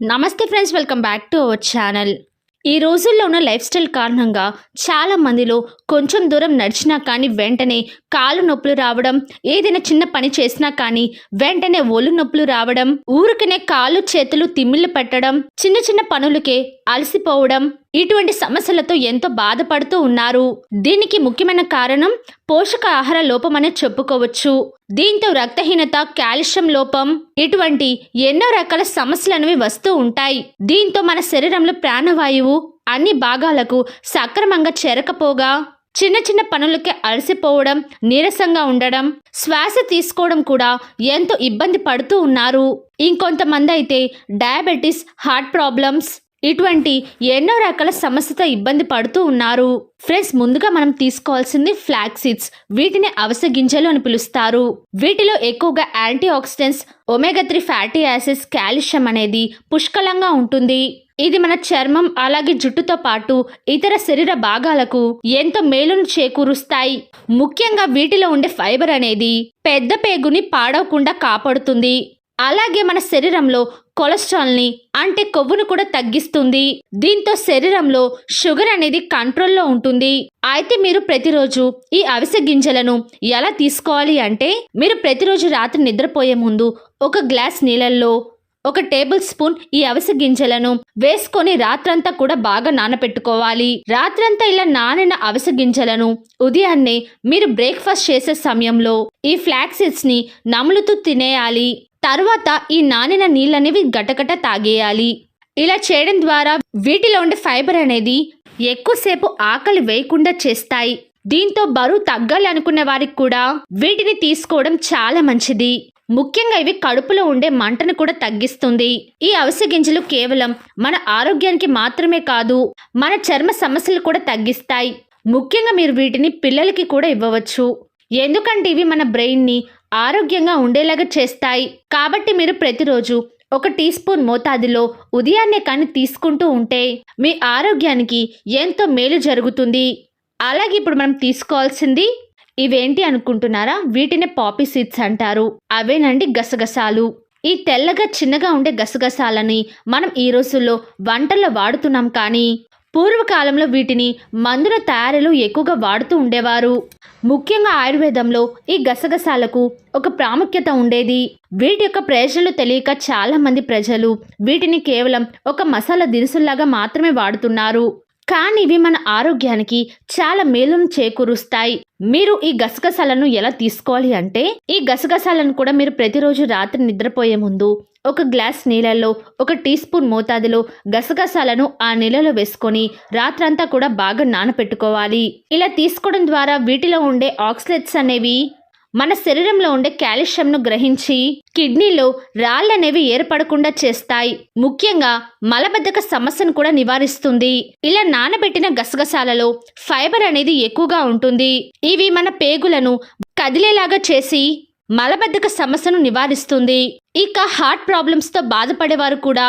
నమస్తే friends welcome back to our channel. ఈ రోజుల్లో ఉన్న లైఫ్ స్టైల్ కారణంగా చాలా మందిలో కొంచెం దూరం నడిచినా కానీ వెంటనే కాలు నొప్పులు రావడం ఏదైనా చిన్న పని చేసినా కానీ వెంటనే ఒళ్ళు నొప్పులు రావడం ఊరికనే కాళ్ళు చేతులు తిమ్మిళ్ళు పెట్టడం చిన్న చిన్న పనులకే అలసిపోవడం ఇటువంటి సమస్యలతో ఎంతో బాధపడుతూ ఉన్నారు. దీనికి ముఖ్యమైన కారణం పోషక ఆహార లోపం చెప్పుకోవచ్చు. దీంతో రక్తహీనత కాల్షియం లోపం ఇటువంటి ఎన్నో రకాల సమస్యలనేవి వస్తూ ఉంటాయి. దీంతో మన శరీరంలో ప్రాణవాయువు అన్ని భాగాలకు సక్రమంగా చేరకపోగా చిన్న చిన్న పనులకే అలసిపోవడం నీరసంగా ఉండడం శ్వాస తీసుకోవడం కూడా ఎంతో ఇబ్బంది పడుతూ ఉన్నారు. ఇంకొంతమంది అయితే డయాబెటీస్ హార్ట్ ప్రాబ్లమ్స్ ఇటువంటి ఎన్నో రకాల సమస్యతో ఇబ్బంది పడుతూ ఉన్నారు. ఫ్రెండ్స్ ముందుగా మనం తీసుకోవాల్సింది ఫ్లాక్ సీడ్స్. వీటిని అవస గింజలు అని పిలుస్తారు. వీటిలో ఎక్కువగా antioxidants omega three fatty acids calcium అనేది పుష్కలంగా ఉంటుంది. ఇది మన చర్మం అలాగే జుట్టుతో పాటు ఇతర శరీర భాగాలకు ఎంతో మేలును చేకూరుస్తాయి. ముఖ్యంగా వీటిలో ఉండే ఫైబర్ అనేది పెద్ద పేగుని పాడవకుండా కాపాడుతుంది. అలాగే మన శరీరంలో కొలెస్ట్రాల్ని అంటే కొవ్వును కూడా తగ్గిస్తుంది. దీంతో శరీరంలో షుగర్ అనేది కంట్రోల్లో ఉంటుంది. అయితే మీరు ప్రతిరోజు ఈ అవిసె గింజలను ఎలా తీసుకోవాలి అంటే మీరు ప్రతిరోజు రాత్రి నిద్రపోయే ముందు ఒక గ్లాస్ నీళ్ళల్లో ఒక టేబుల్ స్పూన్ ఈ అవిసె గింజలను వేసుకొని రాత్రంతా కూడా బాగా నానపెట్టుకోవాలి. రాత్రంతా ఇలా నానిన అవిసె గింజలను ఉదయాన్నే మీరు బ్రేక్ఫాస్ట్ చేసే సమయంలో ఈ ఫ్లాక్సీడ్స్ని నములుతూ తినేయాలి. తర్వాత ఈ నానిన నీళ్ళనేవి గటగట తాగేయాలి. ఇలా చేయడం ద్వారా వీటిలో ఉండే ఫైబర్ అనేది ఎక్కువసేపు ఆకలి వేయకుండా చేస్తాయి. దీంతో బరువు తగ్గాలి అనుకునే వారికి కూడా వీటిని తీసుకోవడం చాలా మంచిది. ముఖ్యంగా ఇవి కడుపులో ఉండే మంటను కూడా తగ్గిస్తుంది. ఈ అవిసె గింజలు కేవలం మన ఆరోగ్యానికి మాత్రమే కాదు మన చర్మ సమస్యలు కూడా తగ్గిస్తాయి. ముఖ్యంగా మీరు వీటిని పిల్లలకి కూడా ఇవ్వవచ్చు. ఎందుకంటే ఇవి మన బ్రెయిన్ని ఆరోగ్యంగా ఉండేలాగా చేస్తాయి. కాబట్టి మీరు ప్రతిరోజు ఒక టీ స్పూన్ మోతాదులో ఉదయాన్నే కానీ తీసుకుంటూ ఉంటే మీ ఆరోగ్యానికి ఎంతో మేలు జరుగుతుంది. అలాగే ఇప్పుడు మనం తీసుకోవాల్సింది ఇవేంటి అనుకుంటున్నారా? వీటినే పాపీ సీడ్స్ అంటారు. అవేనండి గసగసాలు. ఈ తెల్లగా చిన్నగా ఉండే గసగసాలని మనం ఈ రోజుల్లో వంటల్లో వాడుతున్నాం కానీ పూర్వకాలంలో వీటిని మందుల తయారీలో ఎక్కువగా వాడుతూ ఉండేవారు. ముఖ్యంగా ఆయుర్వేదంలో ఈ గసగసాలకు ఒక ప్రాముఖ్యత ఉండేది. వీటి యొక్క ప్రయోజనాలు తెలియక చాలా మంది ప్రజలు వీటిని కేవలం ఒక మసాలా దినుసుల్లాగా మాత్రమే వాడుతున్నారు. కానీ ఇవి మన ఆరోగ్యానికి చాలా మేలును చేకూరుస్తాయి. మీరు ఈ గసగసాలను ఎలా తీసుకోవాలి అంటే ఈ గసగసాలను కూడా మీరు ప్రతిరోజు రాత్రి నిద్రపోయే ముందు ఒక గ్లాస్ నీళ్ళల్లో ఒక టీ స్పూన్ మోతాదులో గసగసాలను ఆ నీళ్ళలో వేసుకొని రాత్రంతా కూడా బాగా నానపెట్టుకోవాలి. ఇలా తీసుకోవడం ద్వారా వీటిలో ఉండే ఆక్సిలేట్స్ అనేవి మన శరీరంలో ఉండే కాల్షియంను గ్రహించి కిడ్నీలో రాళ్ళనేవి ఏర్పడకుండా చేస్తాయి. ముఖ్యంగా మలబద్ధక సమస్యను కూడా నివారిస్తుంది. ఇలా నానబెట్టిన గసగసాలలో ఫైబర్ అనేది ఎక్కువగా ఉంటుంది. ఇవి మన పేగులను కదిలేలాగా చేసి మలబద్ధక సమస్యను నివారిస్తుంది. ఇక హార్ట్ ప్రాబ్లమ్స్తో బాధపడేవారు కూడా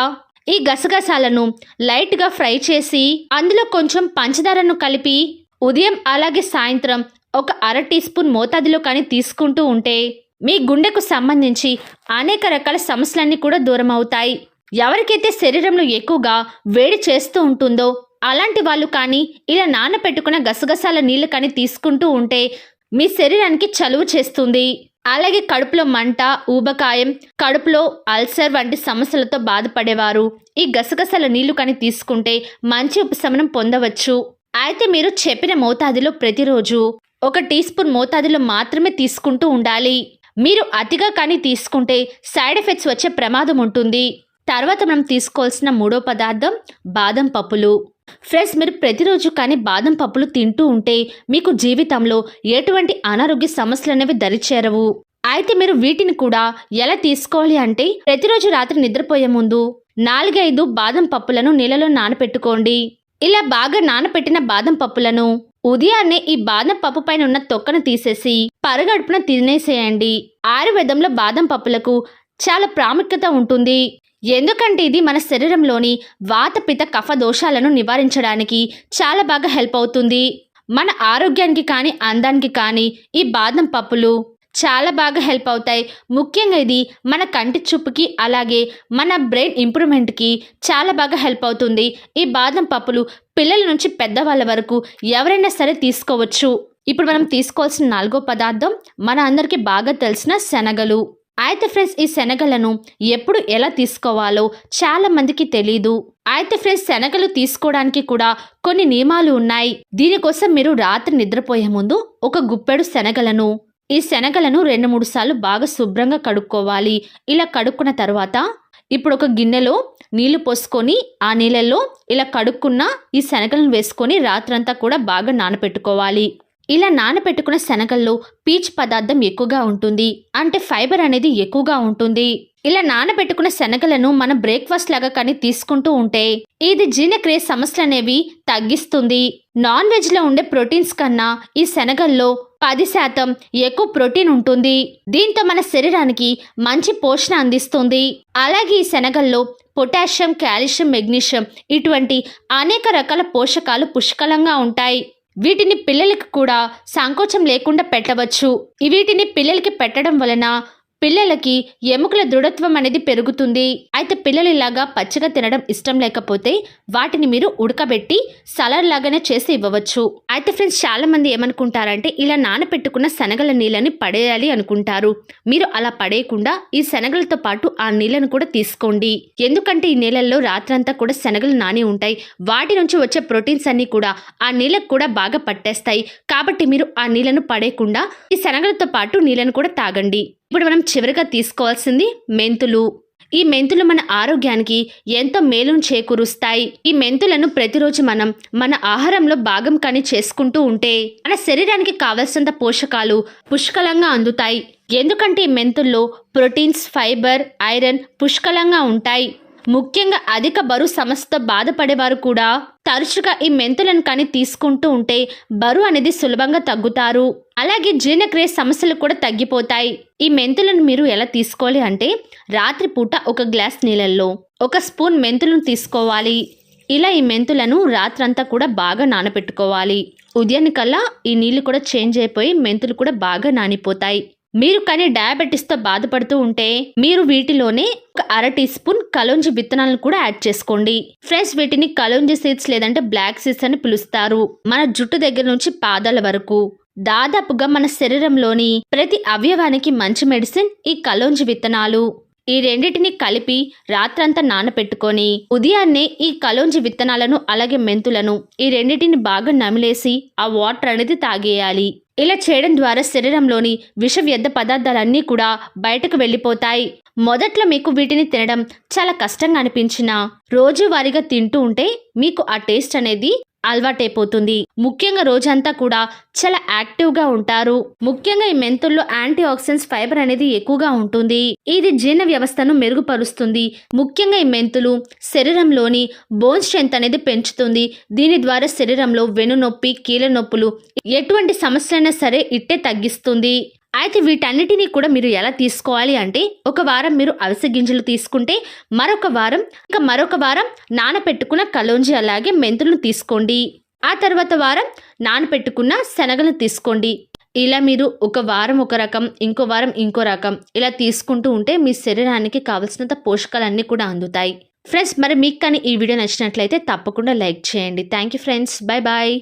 ఈ గసగసాలను లైట్గా ఫ్రై చేసి అందులో కొంచెం పంచదారను కలిపి ఉదయం అలాగే సాయంత్రం ఒక అర టీ స్పూన్ మోతాదులో కానీ తీసుకుంటూ ఉంటే మీ గుండెకు సంబంధించి అనేక రకాల సమస్యలన్నీ కూడా దూరం అవుతాయి. ఎవరికైతే శరీరంలో ఎక్కువగా వేడి చేస్తూ ఉంటుందో అలాంటి వాళ్ళు కానీ ఇలా నానపెట్టుకున్న గసగసాల నీళ్ళు కానీ తీసుకుంటూ ఉంటే మీ శరీరానికి చలువ చేస్తుంది. అలాగే కడుపులో మంట ఊబకాయం కడుపులో అల్సర్ వంటి సమస్యలతో బాధపడేవారు. ఈ గసగసాల నీళ్ళు కానీ తీసుకుంటే మంచి ఉపశమనం పొందవచ్చు. అయితే మీరు చెప్పిన మోతాదులో ప్రతిరోజు ఒక టీ స్పూన్ మోతాదులో మాత్రమే తీసుకుంటూ ఉండాలి. మీరు అతిగా కానీ తీసుకుంటే సైడ్ ఎఫెక్ట్స్ వచ్చే ప్రమాదం ఉంటుంది. తర్వాత మనం తీసుకోవాల్సిన మూడో పదార్థం బాదం పప్పులు. ఫ్రెండ్స్ మీరు ప్రతిరోజు కానీ బాదం పప్పులు తింటూ ఉంటే మీకు జీవితంలో ఎటువంటి అనారోగ్య సమస్యలు అనేవి దరిచేరవు. అయితే మీరు వీటిని కూడా ఎలా తీసుకోవాలి అంటే ప్రతిరోజు రాత్రి నిద్రపోయే ముందు నాలుగైదు బాదం పప్పులను నీళ్ళలో నానపెట్టుకోండి. ఇలా బాగా నానపెట్టిన బాదం పప్పులను ఉదయాన్నే ఈ బాదం పప్పు పైన ఉన్న తొక్కను తీసేసి పరగడుపున తినేసేయండి. ఆయుర్వేదంలో బాదం పప్పులకు చాలా ప్రాముఖ్యత ఉంటుంది. ఎందుకంటే ఇది మన శరీరంలోని వాతపిత కఫ దోషాలను నివారించడానికి చాలా బాగా హెల్ప్ అవుతుంది. మన ఆరోగ్యానికి కానీ అందానికి కానీ ఈ బాదం పప్పులు చాలా బాగా హెల్ప్ అవుతాయి. ముఖ్యంగా ఇది మన కంటి చూపుకి అలాగే మన బ్రెయిన్ ఇంప్రూవ్మెంట్కి చాలా బాగా హెల్ప్ అవుతుంది. ఈ బాదం పప్పులు పిల్లల నుంచి పెద్దవాళ్ళ వరకు ఎవరైనా సరే తీసుకోవచ్చు. ఇప్పుడు మనం తీసుకోవాల్సిన నాలుగో పదార్థం మన అందరికీ బాగా తెలిసిన శనగలు. అయితే ఫ్రెండ్స్ ఈ శనగలను ఎప్పుడు ఎలా తీసుకోవాలో చాలా మందికి తెలీదు. అయితే ఫ్రెండ్స్ శనగలు తీసుకోవడానికి కూడా కొన్ని నియమాలు ఉన్నాయి. దీనికోసం మీరు రాత్రి నిద్రపోయే ముందు ఒక గుప్పెడు శనగలను ఈ శనగలను రెండు మూడు సార్లు బాగా శుభ్రంగా కడుక్కోవాలి. ఇలా కడుక్కున్న తర్వాత ఇప్పుడు ఒక గిన్నెలో నీళ్ళు పోసుకొని ఆ నీళ్ళల్లో ఇలా కడుక్కున్న ఈ శనగలను వేసుకొని రాత్రంతా కూడా బాగా నానపెట్టుకోవాలి. ఇలా నానబెట్టుకున్న శనగల్లో పీచ్ పదార్థం ఎక్కువగా ఉంటుంది. అంటే ఫైబర్ అనేది ఎక్కువగా ఉంటుంది. ఇలా నానబెట్టుకున్న శనగలను మనం బ్రేక్ఫాస్ట్ లాగా కానీ తీసుకుంటూ ఉంటే ఇది జీర్ణక్రియ సమస్యలు అనేవి తగ్గిస్తుంది. నాన్ వెజ్లో ఉండే ప్రోటీన్స్ కన్నా ఈ శనగల్లో పది శాతం ఎక్కువ ప్రోటీన్ ఉంటుంది. దీంతో మన శరీరానికి మంచి పోషణ అందిస్తుంది. అలాగే ఈ శనగల్లో పొటాషియం కాల్షియం మెగ్నీషియం ఇటువంటి అనేక రకాల పోషకాలు పుష్కలంగా ఉంటాయి. వీటిని పిల్లలకి కూడా సంకోచం లేకుండా పెట్టవచ్చు. వీటిని పిల్లలకి పెట్టడం వలన పిల్లలకి ఎముకల దృఢత్వం అనేది పెరుగుతుంది. అయితే పిల్లలు ఇలాగా పచ్చిగా తినడం ఇష్టం లేకపోతే వాటిని మీరు ఉడకబెట్టి సలాడ్ లాగానే చేసి ఇవ్వవచ్చు. అయితే ఫ్రెండ్స్ చాలా మంది ఏమనుకుంటారంటే ఇలా నానపెట్టుకున్న శనగల నీళ్ళని పడేయాలి అనుకుంటారు. మీరు అలా పడేయకుండా ఈ శనగలతో పాటు ఆ నీళ్ళను కూడా తీసుకోండి. ఎందుకంటే ఈ నీళ్ళల్లో రాత్రంతా కూడా శనగలు నాని ఉంటాయి. వాటి నుంచి వచ్చే ప్రోటీన్స్ అన్ని కూడా ఆ నీళ్ళకు కూడా బాగా పట్టేస్తాయి. కాబట్టి మీరు ఆ నీళ్ళను పడేయకుండా ఈ శనగలతో పాటు నీళ్ళను కూడా తాగండి. ఇప్పుడు మనం చివరిగా తీసుకోవాల్సింది మెంతులు. ఈ మెంతులు మన ఆరోగ్యానికి ఎంతో మేలును చేకూరుస్తాయి. ఈ మెంతులను ప్రతిరోజు మనం మన ఆహారంలో భాగం కానీ చేసుకుంటూ ఉంటే మన శరీరానికి కావలసినంత పోషకాలు పుష్కలంగా అందుతాయి. ఎందుకంటే ఈ మెంతుల్లో ప్రోటీన్స్ ఫైబర్ ఐరన్ పుష్కలంగా ఉంటాయి. ముఖ్యంగా అధిక బరువు సమస్యతో బాధపడేవారు కూడా తరచుగా ఈ మెంతులను కానీ తీసుకుంటూ ఉంటే బరువు అనేది సులభంగా తగ్గుతారు. అలాగే జీర్ణక్రియ సమస్యలు కూడా తగ్గిపోతాయి. ఈ మెంతులను మీరు ఎలా తీసుకోవాలి అంటే రాత్రిపూట ఒక గ్లాస్ నీళ్ళల్లో ఒక స్పూన్ మెంతులను తీసుకోవాలి. ఇలా ఈ మెంతులను రాత్రంతా కూడా బాగా నానబెట్టుకోవాలి. ఉదయానికల్లా ఈ నీళ్ళు కూడా చేంజ్ అయిపోయి మెంతులు కూడా బాగా నానిపోతాయి. మీరు కానీ డయాబెటీస్తో బాధపడుతూ ఉంటే మీరు వీటిలోనే ఒక అర టీ స్పూన్ కలోంజి విత్తనాలను కూడా యాడ్ చేసుకోండి. ఫ్రెండ్స్ వీటిని కలోంజి సీడ్స్ లేదంటే బ్లాక్ సీడ్స్ అని పిలుస్తారు. మన జుట్టు దగ్గర నుంచి పాదాల వరకు దాదాపుగా మన శరీరంలోని ప్రతి అవయవానికి మంచి మెడిసిన్ ఈ కలోంజి విత్తనాలు. ఈ రెండింటిని కలిపి రాత్రంతా నానపెట్టుకొని ఉదయాన్నే ఈ కలోంజి విత్తనాలను అలాగే మెంతులను ఈ రెండింటిని బాగా నమిలేసి ఆ వాటర్ అనేది తాగేయాలి. ఇలా చేయడం ద్వారా శరీరంలోని విష వ్యర్థ పదార్థాలన్నీ కూడా బయటకు వెళ్ళిపోతాయి. మొదట్లో మీకు వీటిని తినడం చాలా కష్టంగా అనిపించినా రోజువారీగా తింటూ ఉంటే మీకు ఆ టేస్ట్ అనేది అలవాటైపోతుంది. ముఖ్యంగా రోజంతా కూడా చాలా యాక్టివ్గా ఉంటారు. ముఖ్యంగా ఈ మెంతుల్లో యాంటీ ఆక్సిడెంట్స్ ఫైబర్ అనేది ఎక్కువగా ఉంటుంది. ఇది జీర్ణ వ్యవస్థను మెరుగుపరుస్తుంది. ముఖ్యంగా ఈ మెంతులు శరీరంలోని బోన్ స్ట్రెంత్ అనేది పెంచుతుంది. దీని ద్వారా శరీరంలో వెనునొప్పి కీళ్ళ నొప్పులు ఎటువంటి సమస్యలైనా సరే ఇట్టే తగ్గిస్తుంది. అయితే వీటన్నిటినీ కూడా మీరు ఎలా తీసుకోవాలి అంటే ఒక వారం మీరు అవిసె గింజలు తీసుకుంటే మరొక వారం ఇంకా మరొక వారం నానపెట్టుకున్న కలోంజి అలాగే మెంతులను తీసుకోండి. ఆ తర్వాత వారం నానపెట్టుకున్న శనగలను తీసుకోండి. ఇలా మీరు ఒక వారం ఒక రకం ఇంకో వారం ఇంకో రకం ఇలా తీసుకుంటూ ఉంటే మీ శరీరానికి కావలసినంత పోషకాలన్నీ కూడా అందుతాయి. ఫ్రెండ్స్ మరి మీకు కానీ ఈ వీడియో నచ్చినట్లయితే తప్పకుండా లైక్ చేయండి. Thank you friends. Bye bye